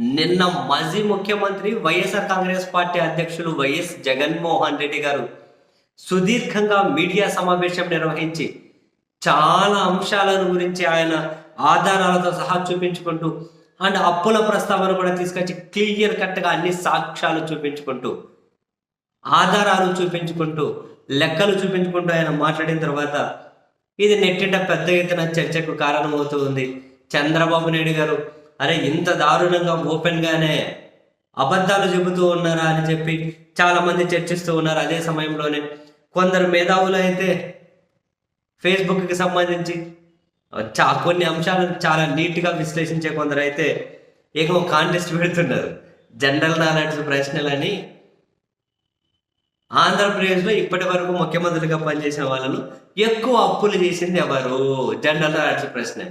నిన్న మాజీ ముఖ్యమంత్రి వైఎస్ఆర్ కాంగ్రెస్ పార్టీ అధ్యక్షులు వైఎస్ జగన్మోహన్ రెడ్డి గారు సుదీర్ఘంగా మీడియా సమావేశం నిర్వహించి చాలా అంశాలను గురించి ఆయన ఆధారాలతో సహా చూపించుకుంటూ అండ్ అప్పుల ప్రస్తావన కూడా తీసుకొచ్చి క్లియర్ కట్గా అన్ని సాక్ష్యాలు చూపించుకుంటూ ఆధారాలు చూపించుకుంటూ లెక్కలు చూపించుకుంటూ ఆయన మాట్లాడిన తర్వాత ఇది నెట్టింట పెద్ద ఎత్తున చర్చకు కారణమవుతూ ఉంది. చంద్రబాబు నాయుడు గారు అరే ఇంత దారుణంగా ఓపెన్గానే అబద్ధాలు చెబుతూ ఉన్నారా అని చెప్పి చాలామంది చర్చిస్తూ ఉన్నారు అదే సమయంలోనే. కొందరు మేధావులు అయితే ఫేస్బుక్కి సంబంధించి చా కొన్ని అంశాలను చాలా నీట్గా విశ్లేషించే కొందరు అయితే ఏకో కాంటెస్ట్ పెడుతున్నారు. జనరల్ నాలెడ్జ్ ప్రశ్నలని ఆంధ్రప్రదేశ్లో ఇప్పటి వరకు ముఖ్యమంత్రిగా పనిచేసిన వాళ్ళను ఎక్కువ అప్పులు చేసింది ఎవరు? జనరల్ నాలెడ్జ్ ప్రశ్న.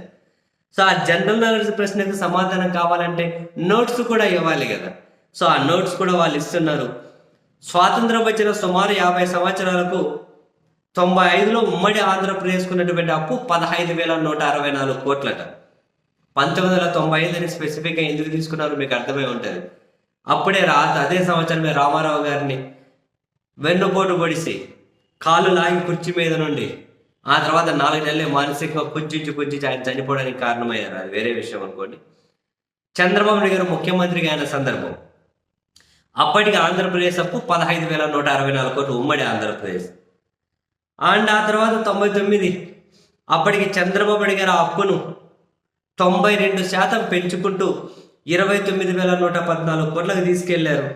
సో ఆ జనరల్ నాలెడ్జ్ ప్రశ్నకు సమాధానం కావాలంటే నోట్స్ కూడా ఇవ్వాలి కదా. సో ఆ నోట్స్ కూడా వాళ్ళు ఇస్తున్నారు. స్వాతంత్రం వచ్చిన సుమారు యాభై సంవత్సరాలకు తొంభై ఐదులో ఉమ్మడి ఆంధ్రప్రదేశ్కున్నటువంటి అప్పు పదహైదు వేల నూట అరవై నాలుగు కోట్లట. పంతొమ్మిది వందల తొంభై ఐదుని స్పెసిఫిక్గా ఎందుకు తీసుకున్నారో మీకు అర్థమై ఉంటుంది. అప్పుడే రా అదే సంవత్సరమే రామారావు గారిని వెన్నుపోటు పొడిసి కాలు లాగి కుర్చీ మీద నుండి ఆ తర్వాత నాలుగు నెలలే మానసికంగా కుంచించి కుంచించి ఆయన చనిపోవడానికి కారణమయ్యారు. అది వేరే విషయం అనుకోండి. చంద్రబాబు నాయుడు గారు ముఖ్యమంత్రిగా అయిన సందర్భం. అప్పటికి ఆంధ్రప్రదేశ్ అప్పు పదహైదు వేల నూట అరవై నాలుగు కోట్లు ఉమ్మడి ఆంధ్రప్రదేశ్. అండ్ ఆ తర్వాత తొంభై తొమ్మిది అప్పటికి చంద్రబాబు నాయుడు గారు ఆ అప్పును తొంభై రెండు శాతం పెంచుకుంటూ ఇరవై తొమ్మిది వేల నూట పద్నాలుగు కోట్లకు తీసుకెళ్ళారు.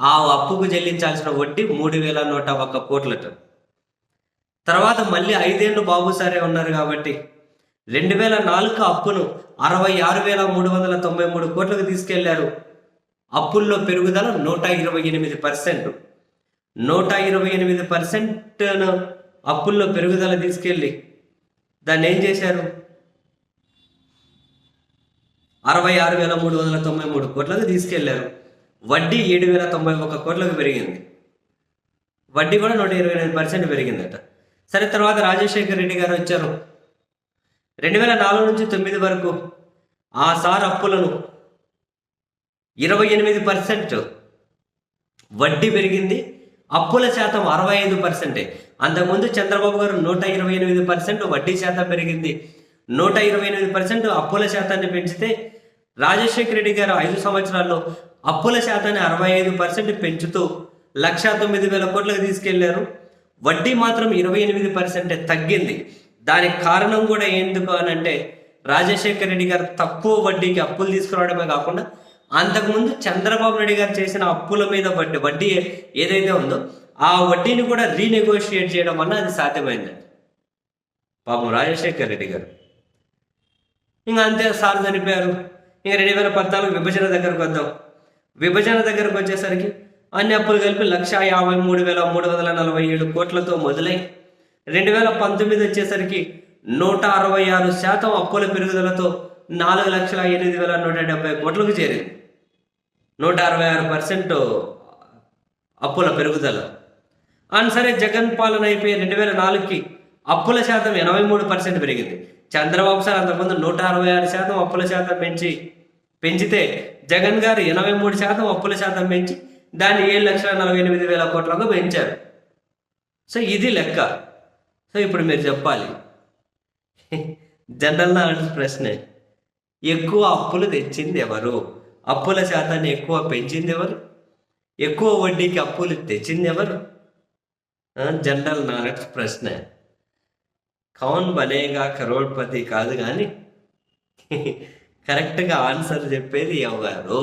ఆ అప్పుకు చెల్లించాల్సిన వడ్డీ మూడు వేల నూట ఒక్క కోట్లట. తర్వాత మళ్ళీ ఐదేళ్ళు బాబు సారే ఉన్నారు కాబట్టి రెండు వేల నాలుగు అప్పును అరవై ఆరు వేల మూడు వందల తొంభై మూడు కోట్లకు తీసుకెళ్ళారు. అప్పుల్లో పెరుగుదల నూట ఇరవై ఎనిమిది పర్సెంట్. నూట ఇరవై ఎనిమిది పర్సెంట్ను అప్పుల్లో పెరుగుదల తీసుకెళ్ళి దాన్ని ఏం చేశారు? అరవై ఆరు వేల మూడు వందల తొంభై మూడు కోట్లకు తీసుకెళ్ళారు. వడ్డీ ఏడు వేల తొంభై ఒక్క కోట్లకు పెరిగింది. వడ్డీ కూడా నూట ఇరవై ఎనిమిది పర్సెంట్ పెరిగిందట. సరే తర్వాత రాజశేఖర్ రెడ్డి గారు వచ్చారు. రెండు వేల నాలుగు నుంచి తొమ్మిది వరకు ఆ సార్ అప్పులను ఇరవై ఎనిమిది పర్సెంట్ వడ్డీ పెరిగింది. అప్పుల శాతం అరవై ఐదు పర్సెంటే. అంతకుముందు చంద్రబాబు గారు నూట ఇరవై ఎనిమిది పర్సెంట్ వడ్డీ శాతం పెరిగింది. నూట ఇరవై ఎనిమిది పర్సెంట్ అప్పుల శాతాన్ని పెంచితే రాజశేఖర రెడ్డి గారు ఐదు సంవత్సరాల్లో అప్పుల శాతాన్ని అరవై ఐదు పర్సెంట్ పెంచుతూ లక్షా తొమ్మిది వేల కోట్లకు తీసుకెళ్ళారు. వడ్డీ మాత్రం ఇరవై ఎనిమిది పర్సెంటే తగ్గింది. దానికి కారణం కూడా ఎందుకు అని అంటే రాజశేఖర రెడ్డి గారు తక్కువ వడ్డీకి అప్పులు తీసుకురావడమే కాకుండా అంతకుముందు చంద్రబాబు నాయుడు గారు చేసిన అప్పుల మీద వడ్డీ వడ్డీ ఏదైతే ఉందో ఆ వడ్డీని కూడా రీనెగోషియేట్ చేయడం వల్ల అది సాధ్యమైందండి పాపం రాజశేఖర్ రెడ్డి గారు. ఇంకా అంతే సార్ చనిపోయారు. ఇంకా రెండు వేల పద్నాలుగు విభజన దగ్గరకు వద్దాం. విభజన దగ్గరకు వచ్చేసరికి అన్ని అప్పులు కలిపి లక్ష యాభై మూడు వేల మూడు వందల నలభై ఏడు కోట్లతో మొదలై రెండు వేల పంతొమ్మిది వచ్చేసరికి నూట అరవై ఆరు శాతం అప్పుల పెరుగుదలతో నాలుగు లక్షల ఎనిమిది వేల నూట డెబ్బై కోట్లకు చేరింది. నూట అరవై ఆరు పర్సెంట్ అప్పుల పెరుగుదల. అండ్ సరే జగన్ పాలన అయిపోయి రెండు వేల నాలుగుకి అప్పుల శాతం ఎనభై మూడు పర్సెంట్ పెరిగింది. చంద్రబాబు సార్ అంతకుముందు నూట అరవై ఆరు శాతం అప్పుల శాతం పెంచి పెంచితే జగన్ గారు ఎనభై మూడు శాతం అప్పుల శాతం పెంచి దాన్ని ఏడు లక్షల నలభై ఎనిమిది వేల కోట్లకు పెంచారు. సో ఇది లెక్క. సో ఇప్పుడు మీరు చెప్పాలి. జనరల్ నాలెడ్జ్ ప్రశ్నే. ఎక్కువ అప్పులు తెచ్చింది ఎవరు? అప్పుల శాతాన్ని ఎక్కువ పెంచింది ఎవరు? ఎక్కువ వడ్డీకి అప్పులు తెచ్చింది ఎవరు? జనరల్ నాలెడ్జ్ ప్రశ్న. కౌన్ బనేగా కరోడ్పతి కాదు కానీ కరెక్ట్గా ఆన్సర్ చెప్పేది ఎవరు?